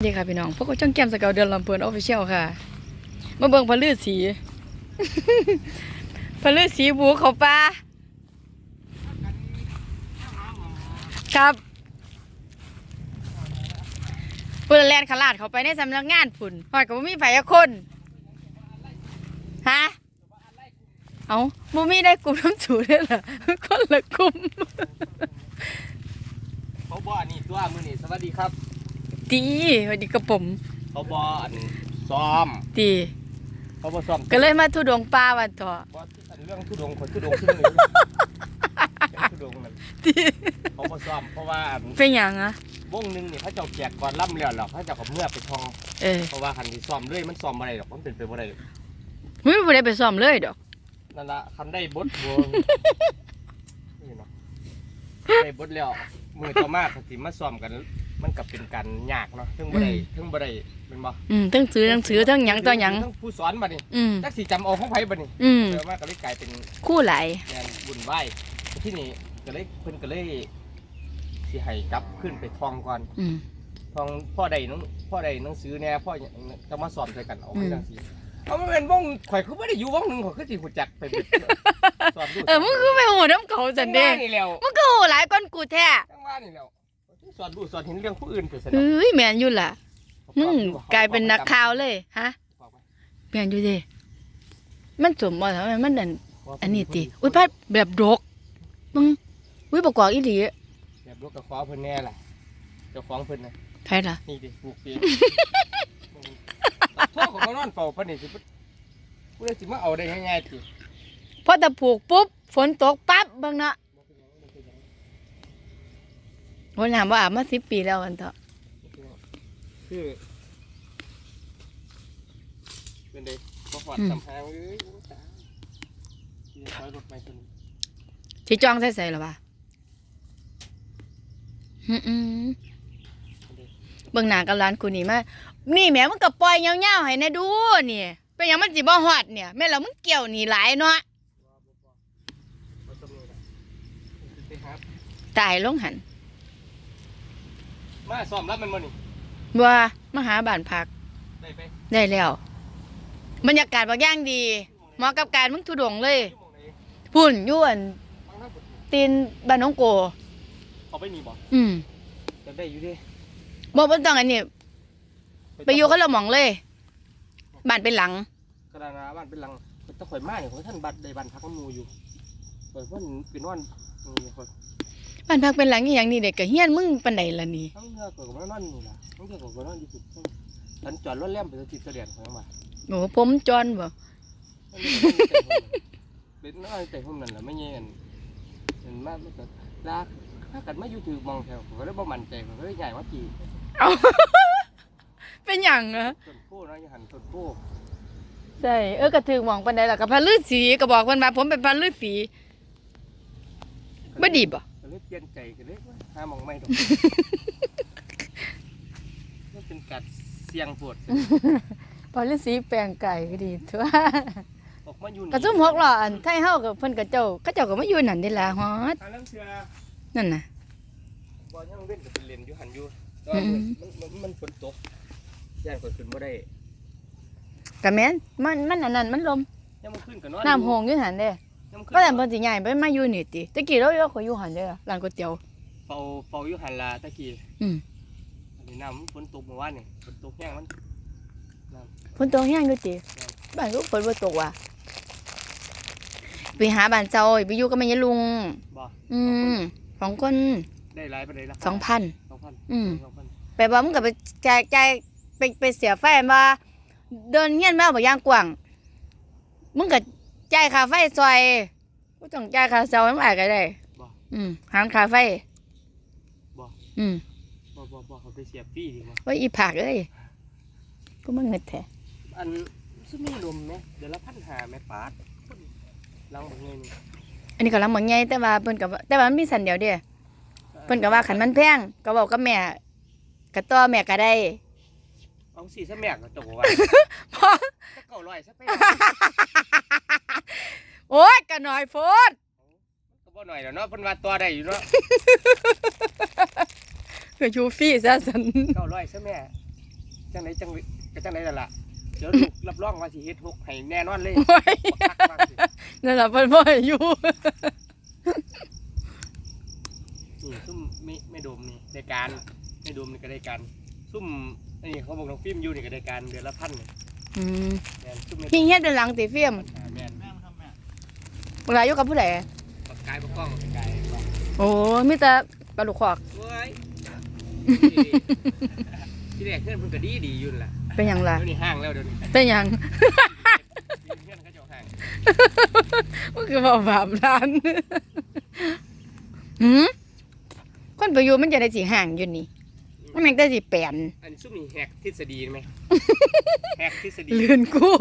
สวัสดีค่ะพี่น้องพวกเราจ้องแก้มสกาวเดือนลำเพลินออฟฟิเชียลค่ะ มาเบิ่งพลือสีพลือสีบูเขาปลาครับปุ่นแลนขลาดเขาไปในสำนักงานพุ่นหอยกับมีไผอะคนฮะเอาบ่มีได้กลุ่มน้ำจูด้วยเหรอคนละกลุ่มเขาบออันนี้ตัวมือนี่สวัสดีครับ ตีสวัสดีกับผมเขาบออันซ้อมตีเขาบอซ้อมก็เลยมาทุดงปลาวันต่อบออันเรื่องทุดงคนทุดงขึ้นเลยเรื่องทุดงนั่นตีเขาบอซ้อมเพราะว่าอันเป็นหยังอะวงหนึงนี่เขาเจ้าแจกก่อนล่ำแล้วหรอกเขาเจ้ากับเมื่อไปทองเออเพราะว่าคันที่ซ้อมเลยมันซ้อมอะไรหรอกมันเป็นไปบ่ได้ไม่มีผู้ใดไปซ้อมเลยดอกนั่นละคันได้บทบวงนี่เนาะได้บทแล้วมือต่อมาเขาสิมาซ้อมกัน มันกับเป็นการยากเนาะถึงบ่ได้ถึงบ่ได้เป็นบ่อืมทั้งซื้อทั้งซื้อทั้งหยังต่อหยังทั้งผู้สอนบัดนี้อืมจักสิจำเอาของไผบัดนี้อืมเจอมากก็เลยกลายเป็นคู่ไหลายงานบุญไหว้ที่นี่ก็เลยเพิ่นก็เลยสิให้กลับขึ้นไปทองก่อนอืม ทองพ่อใดหนังพ่อใดหนังสือแหน่พ่อจะมาสอนใส่กันเอาอืไว้ม จังซี่เอามันเป็นวงข่อยคือบ่ได้อยู่วงหนึงข่อยคือสิฮู้จักไปเบิดสอนดูเออมึงคือไปโหน้ำเขาจันเด้จังว่านี่แล้วมึงก็โหหลายก้อนกูแท้จังว่านี่แล้ว สอนดูสอนเห็นเรื่องผู้อื่นไปซะเอ้ยแม่นอยู่ล่ะมึงเนาะกลายเป็นนักข่าวเลยฮะแม่นอยู่เด้มันสมบ่ทำไมมันนั่นอันนี้ติอุ้ยพัดแบบดกมึงอุ้ยประกอบอีหลีแบบลูกกับขอเพิ่นแน่ล่ะเจ้าของเพิ่นน่ะไผล่ะนี่ดิปลูกเองพ่อของเขานอนเฝ้าปานนี้สิเพิ่นผู้ใดสิมาเอาได้ง่ายๆติพอแต่ผูกปุ๊บฝนตกปั๊บเบิ่งเนาะ วันถามว่าอาบมา10ปีแล้วอันเถอะคือเป็นเด็กพอหอดสำพางเอ้ยโอ้ตายที่จะถอยรถไปคนสิจ้องใส่ใส่หรอวะอืมอืมเบิ่งหน้ากับร้านกูนี่มานี่แหม่มึงก็ปล่อยยาวๆให้แนะดูนี่เป็นหยังมันสิบ่ฮอดเนี่ยแม่นแล้วมึงเกี่ยวนี่หลายเนาะรถตำรวจอะไปหาตายลงหัน มาซ้อมรับมันมานี่บัวมาหาบ้านพัก ได้ไปได้แล้ว บรรยากาศบักอย่างดีเหมาะกับการมึงทุดงเลย ชั่วโมงไหนพุ่นอยวนฟังทั้งหมดตีนบ้านน้องโก เอาไปนี่บ่อืมจะได้อยู่ดิบ่บ่ต้องอันนี้ ไปอยู่คนละหม่องเลย บ้านเป็นหลัง กระดานาบ้านเป็นหลังแตะข่อยมาเนี่ยของท่านบัตรได้บันพักน้ำมูอยู่ข่อยเพิ่นเป็นวันนี่ข่อย บ้านพักเป็นหลังอหย่างนี้เด็กก็เฮียนมึงปานใดล่ะนี่ทั้งเทือกข่อยก็มานอนนี่ล่ะทั้งเทือกข่อยก็นอนอยู่สุดฉันจอดรถแล่มไปสติดเสดียนข่อยมาโอ้ผมจอนบ่เป็นน้อยแต่ผมนั่นแหละไม่เงี้ยเห็นมากไม่เกิดลากถ้ากันไม่อยู่ถือมองแถวผมก็เลยบ่มั่นใจผมก็เลยใหญ่ว่าจีเป็นหยังอะต้นโพนะอย่าหันต้นโพใช่เออก็ถึงหม่องปานใดล่ะก็พระฤาษีก็บอกเพิ่นว่าผมเป็นพระฤาษีบ่ดีบ่ก็ เลยเปลี่ยนใจกันเลยว่าหามองไม่ดอกมันเป็นกัดเสียงปวดพระฤาษีแปลงไก่ก็ดีทั่วออกมาอยู่กระซุ่มหกล้ออันไทยเฮากับเพิ่นกระเจ้าเขาเจ้าก็มาอยู่นั่นเด้ล่ะฮอดทางนั้นเชื่อนั่นน่ะบอลยังเว้นกับเป็นเลนอยู่หันอยู่แต่ว่าอืมมันมันมันฝนตกย่านก็ขึ้นบ่ได้ก็แม่นมันมันอันนั้นมันลมยังมันขึ้นกับนอนน้ำโหงอยู่หั่นเด้ยังมันขึ้น ก็แต่เพิ่นสิย้ายไปมาอยู่นี่ติตะกี้เราอยู่ก็อยู่หั่นเด้อร้านก๋วยเตี๋ยวเฝ้าเฝ้าอยู่หันลาตะกี้อืมอันนี้น้ำมันฝนตกเมื่อวานนี่ฝนตกแห้งมันฝนตกแห้งอยู่ติบ้านก็ฝนบ่ตกว่ะไปหาบ้านเจ้าไปอยู่กับแม่ยายลุงบ่อืมสองคนได้หลายไปเลยละสองพันสองพันอืมสองพันไปบ่มึงก็ไปจ่ายจ่ายไปไปเสียไฟมาเดินเฮียนมาบ่ย่างกว้างมึงก็ จ่ายค่าไฟซอยบ่ต้องจ่ายค่าเช่าให้มันอายก็ได้บ่ อืมหารค่าไฟบ่ อืมบ่บ่บ่เขาไปเสียบฟรีดีกว่า ว่าอีผักเอ้ยกูมึงเงิดแท้อันซึ่งมีลมไหมเดี๋ยวละพันหาแม่ปาดลังบ่เงินอันนี้ก็ลังบ่ใหญ่แต่ว่าเพิ่นก็ว่าแต่ว่ามันมีสันเดียวเด้เพิ่นก็ว่าคันมันแพงก็เว้ากับแม่ก็ต่อแม่ก็ได้เอาสี่ซะแม่ก็ตกว่า พอจะเก่าร้อยซะไป โอ๊ยก็น้อยโพดก็บ่หน่อยแล้วเนาะเพิ่นว่าตัวได้อยู่เนาะก็อยู่ฟรีซะสันเก่าร้อยซะแม่จังไหนจังก็จังไหนนั่นล่ะเดี๋ยวลูกรับรองว่าสิเฮ็ดหกให้แน่นอนเลยโอ้ยบ่คักมากสินั่นล่ะเพิ่นบ่ให้อยู่นี่ซุ่มไม่ไม่ดมนี่ในการไม่ดมนี่ก็ได้การซุ่มนี่เขาบอกน้องฟิล์มอยู่นี่ก็ได้การเดือนละพันนี่อืมแม่นซุ่มหิงเฮ็ดด้านหลังติเฟียม อ่าแม่นแม่นครั บแม่เวลาอยู่กับผู้ใดปากกายปากกล้องปากกายปากกล้องโอ้มีแต่ปลาลูกคอกเว้ยที่แรกเพื่อนเพิ่นก็ดีดีอยู่นั่นล่ะเป็นหยังล่ะเดี๋ยวนี้ห้างแล้วเดี๋ยวนี้เป็นหยัง เพื่อนเขาเจะห้างมันคือบ่บาปร้านหืมคนไปอยู่มันจะได้สิห่างอยู่นี่มันแม่งได้สิแปลนอันนี้ซุ่มนี่แหกทฤษฎีไหมแหกทฤษฎีลื่นกู้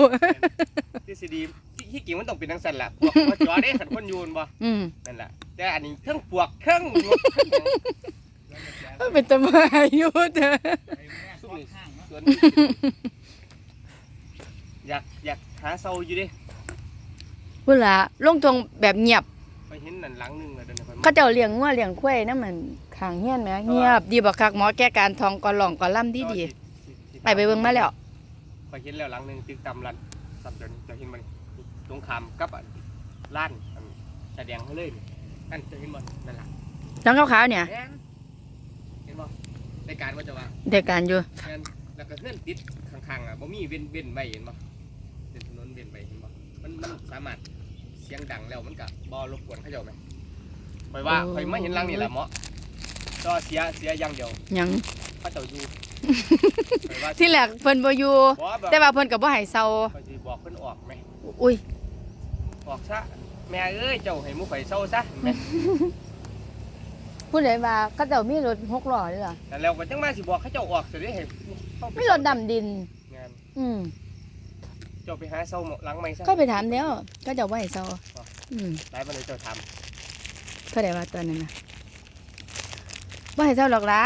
ทฤ ษฎีที่ที่จริงมันต้องเป็นทังสันล่ะพวกว่าจอได้ขันคนอยูนบ่อืมนั่นแหละแต่อันนี้เครื่องปวกเครื่องงบเครื่องหยังมันเป็นตะมาอยู่เด้อซุ่มนี่ส่วนอยากอยากหาเซาอยู่เดิเวลาลงทงแบบเงียบไปเห็นนั่นหลังหนึงอะเดินไปเขาเจ้าเลี้ยงงัวเลี้ยงควายนำมันข้างเฮียนแหมเงียบ ดีบ่คักหมอแก้การทองก่อนหลองก่อนล่ำดีดีๆไปไปเบิ่งมาแล้ว ไปเห็นแล้วหลังหนึงตึกตำรัน สับเดี๋ยวนี้จะเห็นมันตรงขามกับอันล้านอันแสดงให้เลยนี่นั่นจะเห็นบ่นั่นล่ะจังขาวๆเนี่ยแม่นเห็นบ่ในการว่าจะว่าได้การอยู่แม่นแล้วก็เพื่อนติดข้างๆอะบ่มีเว้นเว้นไว้เห็นบ่เป็นถนนเว้นไว้เห็นบ่มันมันสามารถเสียงดังแล้วมันก็บ่รบกวนเขาเจ้าไหมข่อยว่าข่อยมาเห็นหลังนี่แหละเหมาะก็เสียเสียอย่างเดียวหยังเขาเจ้าอยู่ข่อยว่าที่แรกเพิ่นบ่อยู่ บ่แบบ แต่ว่าเพิ่นก็บ่ให้เซาข่อย อุ้ยออกซะแม่เอ้ยเจ้าให้หมู่ข่อยเซาซะแม่ผู้ใดว่าเขาเจ้ามีรถหกล้อเด้อแต่แล้วก็จังมาสิบอกเขาเจ้าออกสิได้ให้เข้ามีรถดำดิน งานอืมเจ้าไปหาเซาหมอหลังใหม่ซะก็ไปถามแล้วก็เจ้าบ่ให้เซาอืมหลายบันเลยเจ้าทเขาได้ว่าตอนนั้นน่ะบ่ให้เซาหรอกล่ะ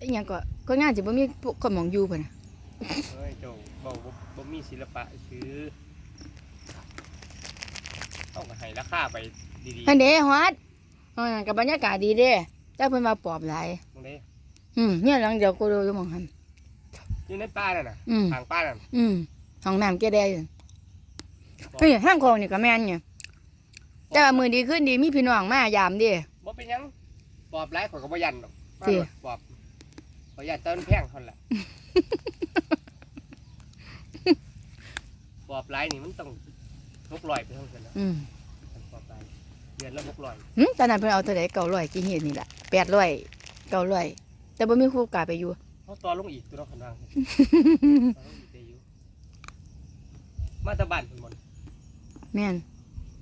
อีหยังก็ก็งานสิบ่มีพวกคนหมองอยู่เพิ่นน่ะำเฮ้ยเจ้าเบาบ่บ่มีศิลปะซื้อ ต้องให้ราคาไปดีๆอันเด้ฮอดอันนั้นก็บรรยากาศดีเด้แต่เพิ่นว่าปอบหลายตรงนี้อืมเนี่ยหลังเดียวกูดูอยู่หมองหันอยู่ในป่านั่นน่ะอืมทางป่านั่น อืมห้องน้ำแกได้อยู่เฮ้ยห้างคองนี่ก็แม่นเนี่ยแต่ว่ามือดีขึ้นดีมีพี่น้องมายามเดิบ่เป็นหยังปอบหลายข่อยก็บ่ยันดอกมาสิ โลดปอบขอยยันเต้นแพงคนละ ปอบหลายนี่มันต้องห กร้อยไปเท่ากันแล้วอืมปอบหลายเดือนละหกร้อยหึตอนนั้นเพิ่นเอาเท่าไหร่เก้าร้อยกี่เฮ็ดนี่แหละแปดร้อยเก้าร้อยแต่บ่มีครูกล้าไปอยู่ เขาต่อลงอีกตัวเนาะคันวางต่อลงอีกได้อยู่มาแตะบ้านเพิ่นหมดแม่น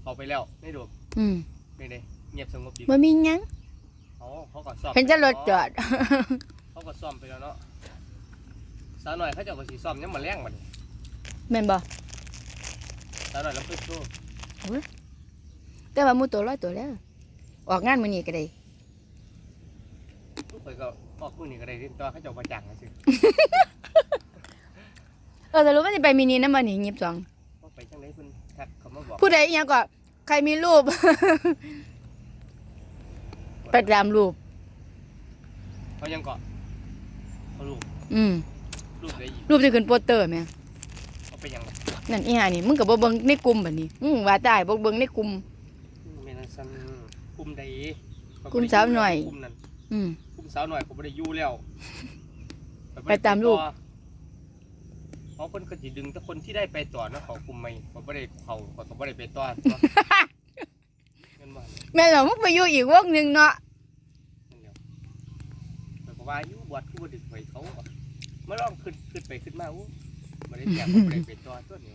เขาไปแล้วในโดมอืมนี่เด้เงียบสงบดีบ่มีหยังเขาเขาก็ซ่อมเห็นจะรถจอด เขาก็ซ่อมไปแล้วเนาะสาวหน่อยเขาเจะก็สิซ่อมยังมาแรงบัดนี้แม่นบ่ สาวหน่อยลำเพิ่นโซ่แต่ว่าหมู่ตัวร้อยตัวแล้ว ออกงานมื้อนี้ก็ได้ทุกคนก็ออกมื้อนี้ก็ได้เล่นตัวเขาเจ้าบ่จ้างจังซี่เออสรุปว่าสิไปมินินำบ่นี่22เขาไปจังได๋เพิ่นทักเขามาบอกผู้ใดอีหยังก็ใครมีรูป ไปตามรูป เขายังเกาะเขาลูกอืมลูกได้อีกรูปที่ขึ้นโปสเตอร์แม่ เขาไปยังบ่นั่นอีห่านี่มึงก็บ่เบิ่งในกลุ่มบัดนี้มึงว่าตายบ่เบิ่งในกลุ่มแม่นซั่นกลุ่มใดเขกลุ่มสาวหน่อย กลุ่มนั้นอืม กลุ่มสาวหน่อยเขาบ่ได้อยู่แล้วไปตามลูกเพราะเพิ่นก็สิดึงแต่คนที่ได้ไปต่อเนาะเขากลุ่มใหม่เขาบ่ได้เขาเขาก็บ่ได้ไปต่อเงินบ่แม่เรามึงไปอยู่อีกวงหนึงเนาะนั่นเดียวแต่ก็ว่าอยู่บวชคือบ่ดึกไปเขาอะมาลองขึ้นขึ้นไปขึ้นมาอู้ บ่ได้แจกบ่ได้ไปต่อตัวนี้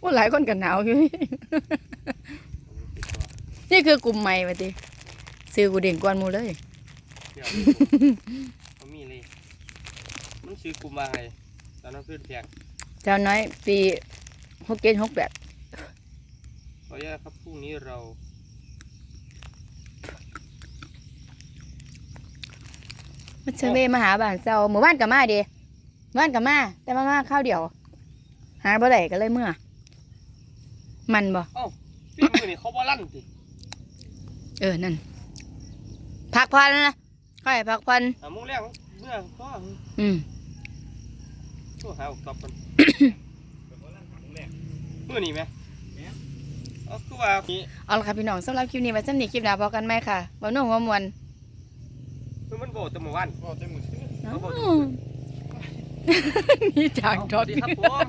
โอ้หลายคนก็หนาวอยู่บ่ได้ไปต่อนี่คือกลุ่มใหม่ว่าติซื้อกูเด่นกว่าหมู่เลย เดี๋ยวนี้ผมบ่มีเลย มันซื้อกลุ่มมาให้ตอนนั้นเพิ่นแพงเจ้าน้อยปี67 68ขออนุญาตครับพรุ่งนี้เรามันเชเวมาหาบ้านเจ้าหมู่บ้านก็มาเด้หมู่ บ้านกับมา แต่มามาข้าวเดียว หาบ่ได้ก็เลยเมื่อ มันบ่เอ้าพี่มือนี่เขาบ่ลั่นติเออนั่นพักพัอนแล้วนะค่อยพักผ่อนอะมึงแรกเมื่อพ่ออืมตัวหาออกตอบกันมื่อนี่ไหมเอาคือว่าเอาละค่ะพี่น้องสำหรับคลิปนี้ไว้สำหรับคลิปหน้าพอกันไหมค่ะบ่านุ่งหัวมวนมันโบดแต่หมู่บ้านโบต่มวัน นี่จากดอกสดีครับผม